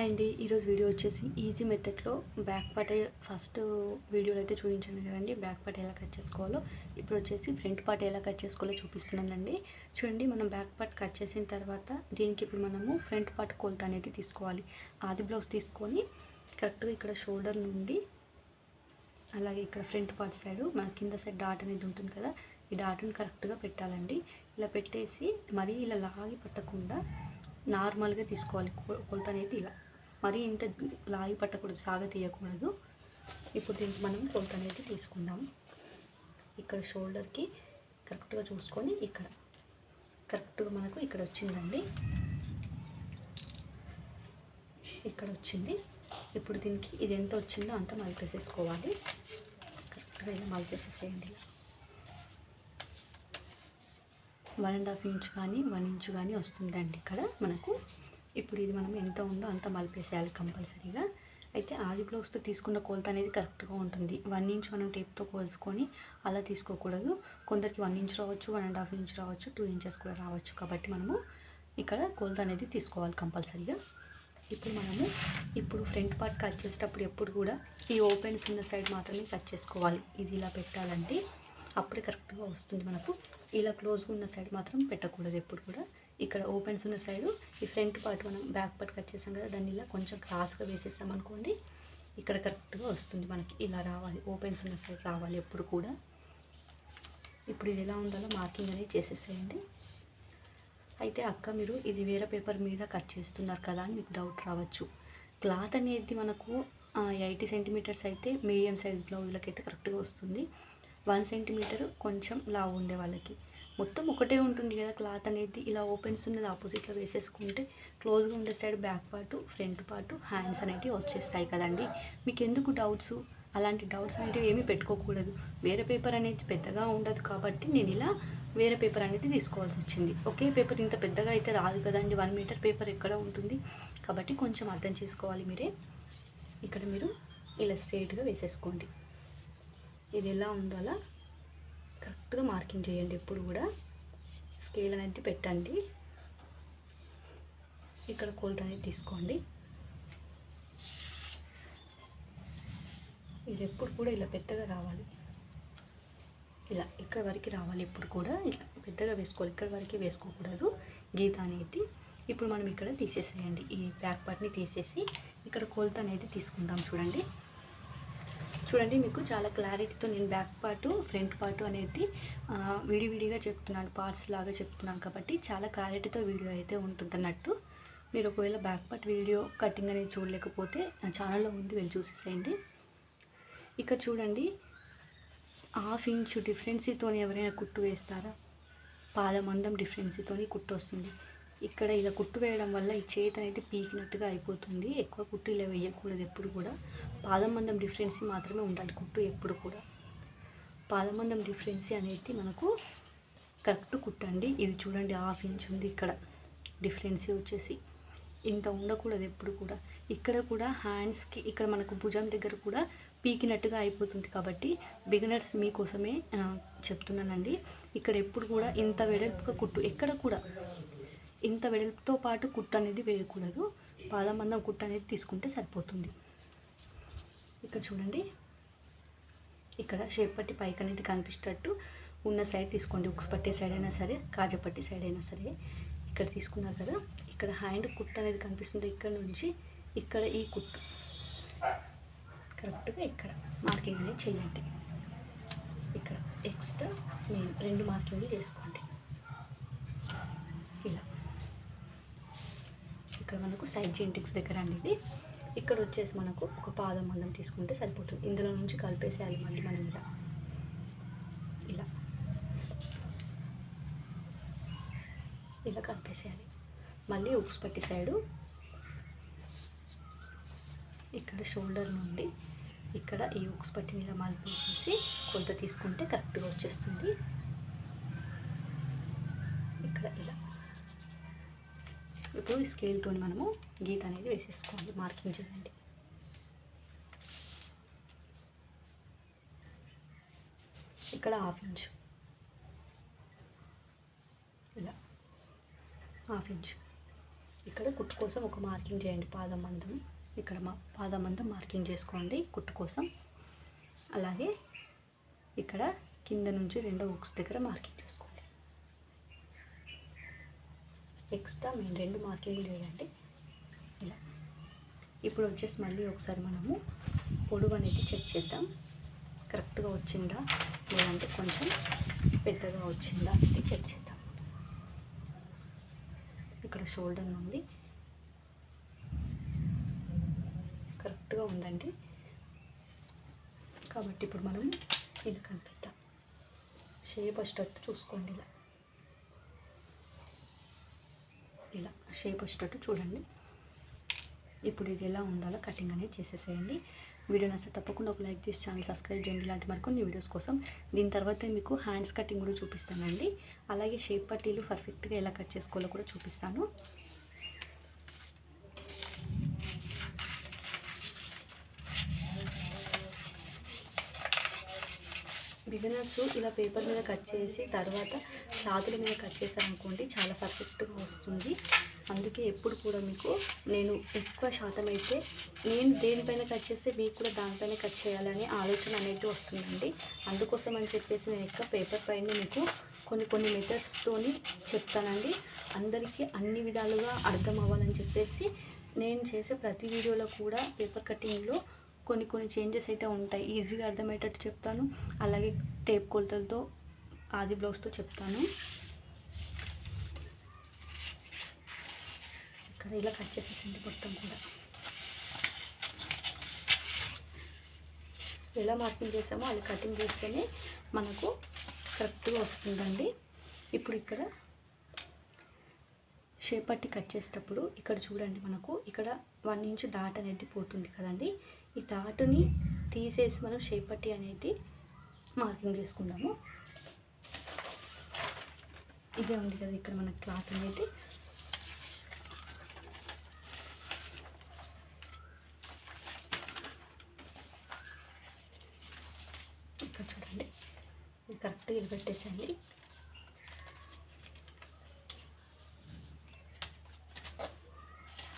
Hi అండి ఈరోజు video వచ్చేసి ఈజీ మెథడ్లో బ్యాక్ పార్ట్ ఫస్ట్ వీడియోలో అయితే చూపించాను కదండి బ్యాక్ పార్ట్ ఎలా కట్ చేసుకోవాలో. ఇప్పుడు వచ్చేసి ఫ్రంట్ పార్ట్ ఎలా కట్ చేసుకోవాలో చూపిస్తున్నానండి. చూడండి మనం బ్యాక్ పార్ట్ కట్ చేసిన తర్వాత దీనికి ఇప్పుడు మనము ఫ్రంట్ పార్ట్ కొలత అనేది తీసుకోవాలి. ఆది బ్లౌజ్ తీసుకొని కరెక్ట్గా ఇక్కడ షోల్డర్ నుండి అలాగే ఇక్కడ ఫ్రంట్ పార్ట్ సైడ్ మన కింద సైడ్ డాట్ అనేది ఉంటుంది కదా ఈ డాట్ని కరెక్ట్గా పెట్టాలండి. ఇలా పెట్టేసి మరీ ఇలా లాగి పట్టకుండా నార్మల్గా తీసుకోవాలి కొలత అనేది ఇలా. మరీ ఇంత లాగి పట్టకూడదు సాగ తీయకూడదు. ఇప్పుడు దీనికి మనం కొలత అనేది తీసుకుందాం. ఇక్కడ షోల్డర్కి కరెక్ట్గా చూసుకొని ఇక్కడ కరెక్ట్గా మనకు ఇక్కడ వచ్చిందండి. ఇక్కడ వచ్చింది. ఇప్పుడు దీనికి ఇది ఎంత వచ్చిందో అంత మల్పేసేసుకోవాలి కరెక్ట్గా ఇలా మల్పేసేసేయండి ఇలా వన్ అండ్ హాఫ్ ఇంచ్ కానీ వన్ ఇంచ్ కానీ వస్తుందండి ఇక్కడ మనకు. ఇప్పుడు ఇది మనం ఎంత ఉందో అంత మలిపేసేయాలి కంపల్సరీగా. అయితే ఆది బ్లౌజ్తో తీసుకున్న కొలత అనేది కరెక్ట్గా ఉంటుంది. వన్ ఇంచ్ మనం టేప్తో కోల్చుకొని అలా తీసుకోకూడదు. కొందరికి వన్ ఇంచ్ రావచ్చు వన్ అండ్ హాఫ్ ఇంచ్ రావచ్చు టూ ఇంచెస్ కూడా రావచ్చు. కాబట్టి మనము ఇక్కడ కొలత అనేది తీసుకోవాలి కంపల్సరీగా. ఇప్పుడు మనము ఇప్పుడు ఫ్రంట్ పార్ట్ కట్ చేసేటప్పుడు ఎప్పుడు కూడా ఈ ఓపెన్స్ ఉన్న సైడ్ మాత్రమే కట్ చేసుకోవాలి. ఇది ఇలా పెట్టాలంటే అప్పుడే కరెక్ట్గా వస్తుంది మనకు. ఇలా క్లోజ్గా ఉన్న సైడ్ మాత్రం పెట్టకూడదు ఎప్పుడు కూడా. ఇక్కడ ఓపెన్స్ ఉన్న సైడ్ ఈ ఫ్రంట్ పార్ట్ మనం బ్యాక్ పార్ట్ కట్ చేసాం కదా దాన్ని ఇలా కొంచెం క్రాస్గా వేసేసాం అనుకోండి ఇక్కడ కరెక్ట్గా వస్తుంది మనకి. ఇలా రావాలి ఓపెన్స్ ఉన్న సైడ్ రావాలి ఎప్పుడు కూడా. ఇప్పుడు ఇది ఎలా ఉండాలో మార్కింగ్ అనేది చేసేసేయండి. అయితే అక్క మీరు ఇది వేరే పేపర్ మీద కట్ చేస్తున్నారు కదా అని మీకు డౌట్ రావచ్చు. క్లాత్ అనేది మనకు ఎయిటీ సెంటీమీటర్స్ అయితే మీడియం సైజ్ బ్లౌజులకి అయితే కరెక్ట్గా వస్తుంది. వన్ సెంటీమీటర్ కొంచెం లావు ఉండే వాళ్ళకి. మొత్తం ఒకటే ఉంటుంది కదా క్లాత్ అనేది. ఇలా ఓపెన్స్ ఉన్నది ఆపోజిట్లో వేసేసుకుంటే క్లోజ్గా ఉండే side back part front part hands అనేటివి వచ్చేస్తాయి కదండి. మీకు ఎందుకు డౌట్స్ అలాంటి డౌట్స్ అనేటివి ఏమీ పెట్టుకోకూడదు. వేరే పేపర్ అనేది పెద్దగా ఉండదు కాబట్టి నేను ఇలా వేరే పేపర్ అనేది తీసుకోవాల్సి వచ్చింది. ఒకే పేపర్ ఇంత పెద్దగా అయితే రాదు కదండి. వన్ మీటర్ పేపర్ ఎక్కడ ఉంటుంది? కాబట్టి కొంచెం అర్థం చేసుకోవాలి మీరే. ఇక్కడ మీరు ఇలా స్ట్రేట్గా వేసేసుకోండి. ఇది ఎలా ఉందో అలా కరెక్ట్గా మార్కింగ్ చేయండి ఎప్పుడు కూడా. స్కేల్ అనేది పెట్టండి. ఇక్కడ కొలత అనేది తీసుకోండి. ఇది ఎప్పుడు కూడా ఇలా పెద్దగా రావాలి. ఇలా ఇక్కడ వరకు రావాలి ఎప్పుడు కూడా. ఇలా పెద్దగా వేసుకోవాలి. ఇక్కడ వరకు వేసుకోకూడదు. గీత అనేది ఇప్పుడు మనం ఇక్కడ తీసేసేయండి. ఈ బ్యాక్ పార్ట్ని తీసేసి ఇక్కడ కొలత అనేది తీసుకుందాం చూడండి. చూడండి మీకు చాలా క్లారిటీతో నేను బ్యాక్ పార్ట్ ఫ్రంట్ పార్ట్ అనేది విడివిడిగా చెప్తున్నాను పార్ట్స్ లాగా చెప్తున్నాను కాబట్టి చాలా క్లారిటీతో వీడియో అయితే ఉంటుంది అన్నట్టు మీరు ఒకవేళ బ్యాక్ పార్ట్ వీడియో కటింగ్ అనేది చూడలేకపోతే ఛానల్లో ఉంది వెళ్ళి చూసేసేయండి. ఇక చూడండి హాఫ్ ఇంచు డిఫరెన్సీతో ఎవరైనా కుట్టు వేస్తారా? పాదమందం డిఫరెన్సీతో కుట్టు వస్తుంది ఇక్కడ ఇలా కుట్టు వేయడం వల్ల ఈ చేతి అనేది పీకినట్టుగా అయిపోతుంది. ఎక్కువ కుట్టు ఇలా వేయకూడదు ఎప్పుడు కూడా. పాదమందం డిఫరెన్సీ మాత్రమే ఉండాలి కుట్టు ఎప్పుడు కూడా. పాదమందం డిఫరెన్సీ అనేది మనకు కరెక్ట్ కుట్టండి. ఇది చూడండి హాఫ్ ఇంచ్ ఉంది ఇక్కడ. డిఫరెన్సీ వచ్చేసి ఇంత ఉండకూడదు ఎప్పుడు కూడా. ఇక్కడ కూడా హ్యాండ్స్కి ఇక్కడ మనకు భుజం దగ్గర కూడా పీకినట్టుగా అయిపోతుంది కాబట్టి బిగినర్స్ మీకోసమే చెప్తున్నానండి. ఇక్కడ ఎప్పుడు కూడా ఇంత వెడల్పుగా కుట్టు ఎక్కడ కూడా ఇంత వెడల్పుతో పాటు కుట్టు అనేది వేయకూడదు. పాదమందం కుట్టు అనేది తీసుకుంటే సరిపోతుంది. ఇక్కడ చూడండి. ఇక్కడ షేప్ పట్టి పైకి అనేది కనిపించేటట్టు ఉన్న సైడ్ తీసుకోండి. ఉక్స్ పట్టే సైడ్ అయినా సరే కాజపట్టి సైడ్ అయినా సరే. ఇక్కడ తీసుకున్నారు కదా. ఇక్కడ హ్యాండ్ కుట్టు అనేది కనిపిస్తుంది ఇక్కడ నుంచి. ఇక్కడ ఈ కుట్టు. కరెక్ట్గా ఇక్కడ మార్కింగ్ అనేది చేయండి. ఇక్కడ ఎక్స్ట్రా మెయిన్ రెండు మార్కింగ్లు చేసుకోండి. ఇలా. ఇక్కడ మనకు సైడ్ జెంటిక్స్ దగ్గర అనేది ఇక్కడ వచ్చేసి మనకు ఒక పాదం మందం తీసుకుంటే సరిపోతుంది. ఇందులో నుంచి కలిపేసేయాలి మళ్ళీ మనం ఇలా ఇలా ఇలా కలిపేసేయాలి. మళ్ళీ ఉక్స్ పట్టి సైడు ఇక్కడ షోల్డర్ నుండి ఇక్కడ ఈ ఉక్స్ పట్టి ఇలా మలిపేసేసి కొలత తీసుకుంటే కరెక్ట్గా వచ్చేస్తుంది. ఇక్కడ ఇలా ఇప్పుడు ఈ స్కేల్తో మనము గీత అనేది వేసేసుకోవాలి మార్కింగ్ చేయండి. ఇక్కడ హాఫ్ ఇంచ్ ఇలా. హాఫ్ ఇంచ్ ఇక్కడ కుట్టు కోసం ఒక మార్కింగ్ చేయండి పాదం మందం ఇక్కడ మా పాదం మందం మార్కింగ్ చేసుకోండి కుట్టు కోసం. అలాగే ఇక్కడ కింద నుంచి రెండో బుక్స్ దగ్గర మార్కింగ్ చేసుకోండి. ఎక్స్ట్రా మేము రెండు మార్కింగ్లు వేయండి ఇలా. ఇప్పుడు వచ్చేసి మళ్ళీ ఒకసారి మనము పొడవు అనేది చెక్ చేద్దాం. కరెక్ట్గా వచ్చిందా? లేదంటే కొంచెం పెద్దగా వచ్చిందా అనేది చెక్ చేద్దాం. ఇక్కడ షోల్డర్ నుండి కరెక్ట్గా ఉందండి. కాబట్టి ఇప్పుడు మనం ఇది కనిపిద్దాం. షేప్ వచ్చేటట్టు చూసుకోండి ఇలా. ఇలా షేప్ వచ్చేటట్టు చూడండి. ఇప్పుడు ఇది ఎలా ఉండాలో కటింగ్ అనేది చేసేసేయండి. వీడియో నచ్చితే తప్పకుండా ఒక లైక్ చేసి ఛానల్ సబ్స్క్రైబ్ చేయండి. ఇలాంటి మరికొన్ని వీడియోస్ కోసం దీని తర్వాత మీకు హ్యాండ్స్ కటింగ్ కూడా చూపిస్తానండి. అలాగే షేప్ పట్టీలు పర్ఫెక్ట్గా ఎలా కట్ చేసుకోవాలో కూడా చూపిస్తాను. బిగినర్స్ ఇలా పేపర్ మీద కట్ చేసి తర్వాత క్లాతుల మీద కట్ చేశారనుకోండి చాలా పర్ఫెక్ట్గా వస్తుంది. అందుకే ఎప్పుడు కూడా మీకు నేను ఎక్కువ శాతం అయితే నేను దేనిపైన కట్ చేస్తే మీకు కూడా దానిపైన కట్ చేయాలనే ఆలోచన అనేది వస్తుందండి. అందుకోసం అని చెప్పేసి నేను ఎక్కువ పేపర్ పైన మీకు కొన్ని కొన్ని మెథడ్స్తోని చెప్తానండి. అందరికీ అన్ని విధాలుగా అర్థం అవ్వాలని చెప్పేసి నేను చేసే ప్రతి వీడియోలో కూడా పేపర్ కటింగ్లో కొన్ని కొన్ని చేంజెస్ అయితే ఉంటాయి. ఈజీగా అర్థమయ్యేటట్టు చెప్తాను. అలాగే టేప్ కొలతలతో ఆది బ్లౌజ్తో చెప్తాను. ఇక్కడ ఇలా కట్ చేసేసింది మొత్తం కూడా. ఎలా మార్కింగ్ చేసామో అది కటింగ్ చేస్తేనే మనకు కరెక్ట్గా వస్తుందండి. ఇప్పుడు ఇక్కడ షేప్ పట్టి కట్ చేసేటప్పుడు ఇక్కడ చూడండి మనకు ఇక్కడ వన్ ఇంచ్ డాట్ అనేది పోతుంది కదండి. ఈ డాట్ని తీసేసి మనం షేప్ పట్టి అనేది మార్కింగ్ చేసుకుందాము. ఇదే ఉంది కదా ఇక్కడ మన క్లాత్ అనేది. ఇక్కడ చూడండి. ఇది కరెక్ట్గా ఇది పెట్టేసండి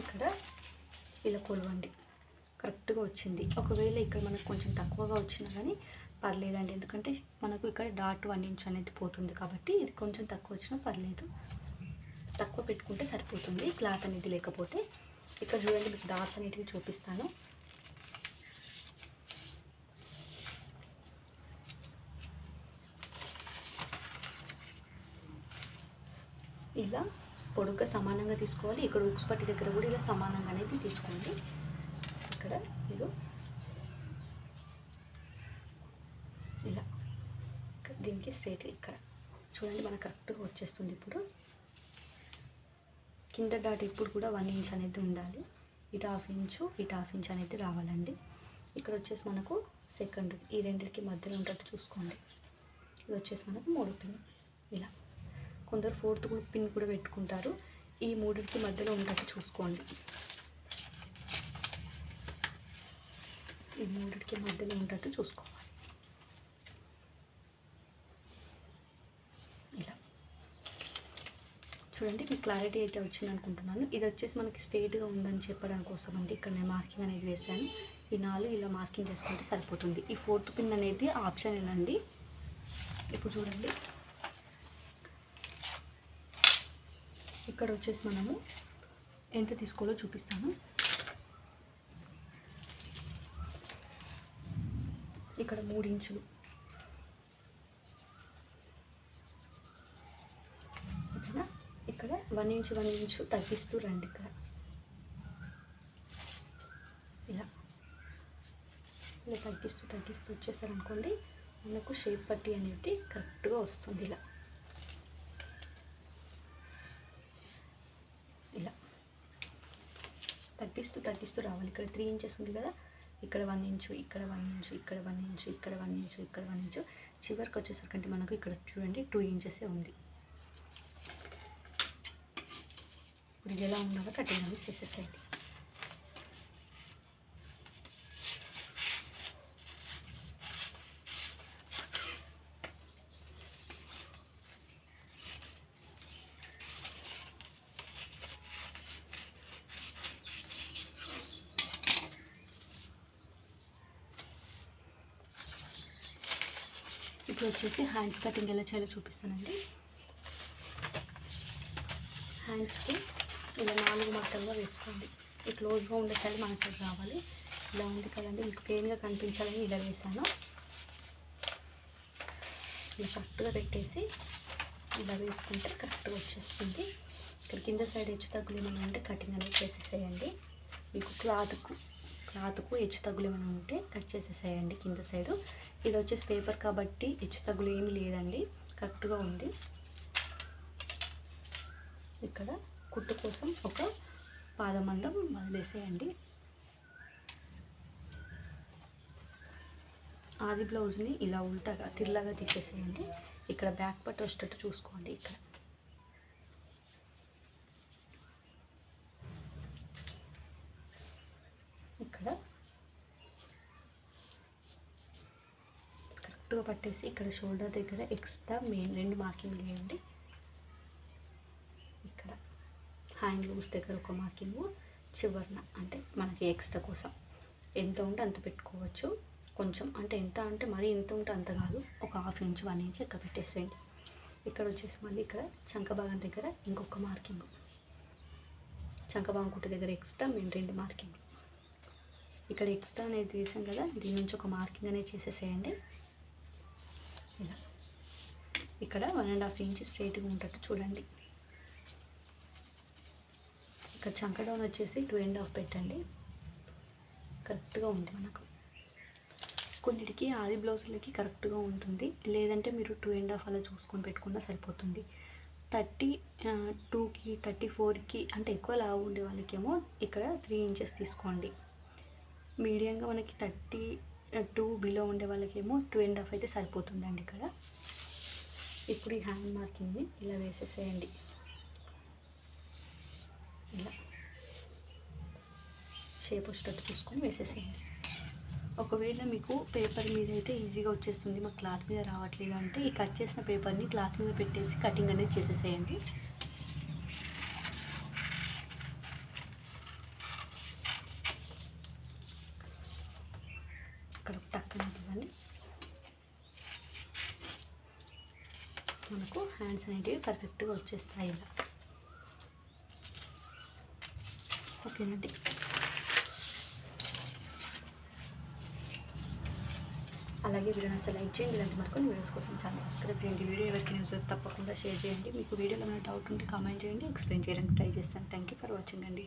ఇక్కడ ఇలా కొలవండి. కరెక్ట్గా వచ్చింది. ఒకవేళ ఇక్కడ మనకు కొంచెం తక్కువగా వచ్చినా కానీ పర్లేదండి. ఎందుకంటే మనకు ఇక్కడ డాట్ వన్ ఇంచ్ అనేది పోతుంది కాబట్టి ఇది కొంచెం తక్కువ వచ్చినా పర్లేదు. తక్కువ పెట్టుకుంటే సరిపోతుంది. క్లాత్ అనేది లేకపోతే ఇక్కడ చూడండి మీకు డాట్స్ అనేటివి చూపిస్తాను. ఇలా పొడుగ్గా సమానంగా తీసుకోవాలి. ఇక్కడ ఉక్స్ పట్టి దగ్గర కూడా ఇలా సమానంగా అనేది తీసుకోండి. ఇక్కడ మీరు ఇలా మనకి స్ట్రేట్ ఇక్కడ. చూడండి మనకు కరెక్ట్గా వచ్చేస్తుంది ఇప్పుడు. కింద డాట్ ఇప్పుడు కూడా వన్ ఇంచ్ అనేది ఉండాలి. ఇటు హాఫ్ ఇంచు ఇటు హాఫ్ ఇంచ్ అనేది రావాలండి. ఇక్కడ వచ్చేసి మనకు సెకండ్ ఈ రెండింటికి మధ్యలో ఉండేట్టు చూసుకోండి. ఇది వచ్చేసి మనకు మూడు పిన్ ఇలా. కొందరు ఫోర్త్ కూడా పిన్ కూడా పెట్టుకుంటారు. ఈ మూడింటికి మధ్యలో ఉండేట్టు చూసుకోండి. ఈ మూడింటికి మధ్యలో ఉండేట్టు చూసుకోవాలి ఇలా చూడండి మీకు క్లారిటీ అయితే వచ్చింది అనుకుంటున్నాను. ఇది వచ్చేసి మనకి స్ట్రేట్గా ఉందని చెప్పడం కోసం అండి ఇక్కడ నేను మార్కింగ్ అనేది వేశాను. ఈ నాలుగు ఇలా మార్కింగ్ చేసుకుంటే సరిపోతుంది. ఈ ఫోర్త్ పిన్ అనేది ఆప్షన్ అండి. ఇప్పుడు చూడండి. ఇక్కడ వచ్చేసి మనము ఎంత తీసుకోవాలో చూపిస్తాను. ఇక్కడ మూడు ఇంచులు ఓకేనా ఇక్కడ వన్ ఇంచు వన్ ఇంచు తగ్గిస్తూ రండి ఇక్కడ. ఇలా. ఇలా తగ్గిస్తూ తగ్గిస్తూ వచ్చేసారనుకోండి మనకు షేప్ పట్టి అనేది కరెక్ట్గా వస్తుంది. ఇలా. ఇలా. తగ్గిస్తూ తగ్గిస్తూ రావాలి. ఇక్కడ త్రీ ఇంచెస్ ఉంది కదా. ఇక్కడ వన్ ఇంచు ఇక్కడ వన్ ఇంచు ఇక్కడ వన్ ఇంచు ఇక్కడ వన్ ఇంచు ఇక్కడ వన్ ఇంచు చివరికి వచ్చేసరికి మనకు ఇక్కడ చూడండి టూ ఇంచెసే ఉంది. ఇప్పుడు ఇది ఎలా ఉండాలో కటింగ్ అనేది చేసేసేయండి. ఇప్పుడు వచ్చేసి హ్యాండ్స్ కటింగ్ ఎలా చేయాలో చూపిస్తానండి. హ్యాండ్స్కి ఇలా నాలుగు మట్టంగా వేసుకోండి. ఈ క్లోజ్గా ఉండే సైడ్ మన రావాలి. ఇలా ఉంది కదండి. మీకు ప్లెయిన్గా కనిపించాలని ఇలా వేసాను ఇలా కరెక్ట్గా పెట్టేసి ఇలా వేసుకుంటే కరెక్ట్గా వచ్చేస్తుంది. ఇక్కడ కింద సైడ్ హెచ్చు తగ్గులు ఏమైనా ఉంటే కటింగ్ అనేది చేసేసేయండి. మీకు క్లాత్కు క్లాత్కు హెచ్చు తగ్గులు ఏమైనా ఉంటే కట్ చేసేసేయండి కింద సైడు. ఇది వచ్చేసి పేపర్ కాబట్టి హెచ్చు తగ్గులు ఏమి లేదండి. కరెక్ట్గా ఉంది. ఇక్కడ కుట్టు కోసం ఒక పాదమందం వదిలేసేయండి. ఆది బ్లౌజ్ని ఇలా ఉల్టాగా తిరలాగా తీసేసేయండి. ఇక్కడ బ్యాక్ పట్టు వచ్చేటట్టు చూసుకోండి ఇక్కడ. ఇక్కడ కరెక్ట్గా పట్టేసి ఇక్కడ షోల్డర్ దగ్గర ఎక్స్ట్రా మెయిన్ రెండు మార్కింగ్ వేయండి ఇక్కడ హ్యాండ్ లూజ్ దగ్గర ఒక మార్కింగ్ చివరన అంటే మనకి ఎక్స్ట్రా కోసం. ఎంత ఉంటే అంత పెట్టుకోవచ్చు. కొంచెం అంటే ఎంత అంటే మరీ ఎంత ఉంటే అంత కాదు. ఒక హాఫ్ ఇంచ్ వన్ ఇంచ్ ఎక్క పెట్టేసేయండి. ఇక్కడ వచ్చేసి మళ్ళీ ఇక్కడ చంక భాగం దగ్గర ఇంకొక మార్కింగ్. చంక భాగం కుట్టు దగ్గర ఎక్స్ట్రా మేము రెండు మార్కింగ్. ఇక్కడ ఎక్స్ట్రా అనేది తీసాం కదా దీని నుంచి ఒక మార్కింగ్ అనేది చేసేసేయండి. ఇలా. ఇక్కడ వన్ అండ్ హాఫ్ ఇంచ్ స్ట్రైట్గా ఉంటట్టు చూడండి. ఇక్కడ చంక డౌన్ వచ్చేసి టూ అండ్ హాఫ్ పెట్టండి. కరెక్ట్గా ఉంది మనకు. కొన్నిటికి ఆది బ్లౌజులకి కరెక్ట్గా ఉంటుంది. లేదంటే మీరు టూ అండ్ హాఫ్ అలా చూసుకొని పెట్టుకున్నా సరిపోతుంది. థర్టీ టూకి థర్టీ ఫోర్కి అంటే ఎక్కువ లావు ఉండే వాళ్ళకేమో ఇక్కడ త్రీ ఇంచెస్ తీసుకోండి. మీడియంగా మనకి థర్టీ టూ బిలో ఉండే వాళ్ళకేమో టూ అండ్ హాఫ్ అయితే సరిపోతుందండి ఇక్కడ. ఇప్పుడు ఈ హ్యాండ్ మార్కింగ్ని ఇలా వేసేసేయండి ఇలా షేప్ వచ్చేటట్టు చూసుకొని వేసేసేయండి. ఒకవేళ మీకు పేపర్ మీద అయితే ఈజీగా వచ్చేస్తుంది మాకు క్లాత్ మీద రావట్లేదు అంటే ఈ కట్ చేసిన పేపర్ని క్లాత్ మీద పెట్టేసి కటింగ్ అనేది చేసేసేయండి. ఇక్కడ టక్కన ఇవ్వండి. మనకు హ్యాండ్స్ అనేటివి పర్ఫెక్ట్గా వచ్చేస్తాయి ఇలా. ఓకేనండి? అలాగే వీడియో అసలు లైక్ చేయండి ఇలాంటి మరికొన్ని వీడియోస్ కోసం ఛానల్ సబ్స్క్రైబ్ చేయండి. వీడియో ఎవరికి న్యూస్ తప్పకుండా షేర్ చేయండి. మీకు వీడియోలో ఏమైనా డౌట్ ఉంటే కామెంట్ చేయండి ఎక్స్ప్లెయిన్ చేయడానికి ట్రై చేస్తాను. థ్యాంక్ యూ ఫర్ వాచింగ్ అండి.